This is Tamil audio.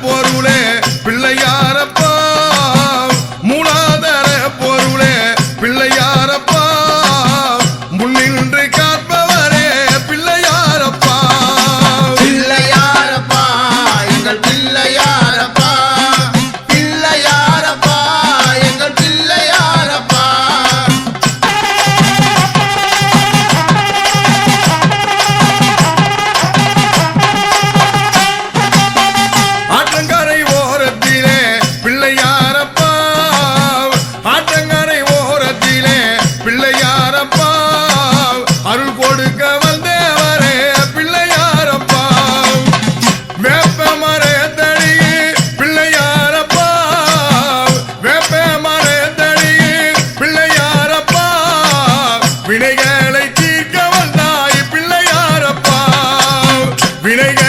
பொருளே வினைகளை தீர்க்க வந்தாய் பிள்ளையாரப்பா. வினைகள்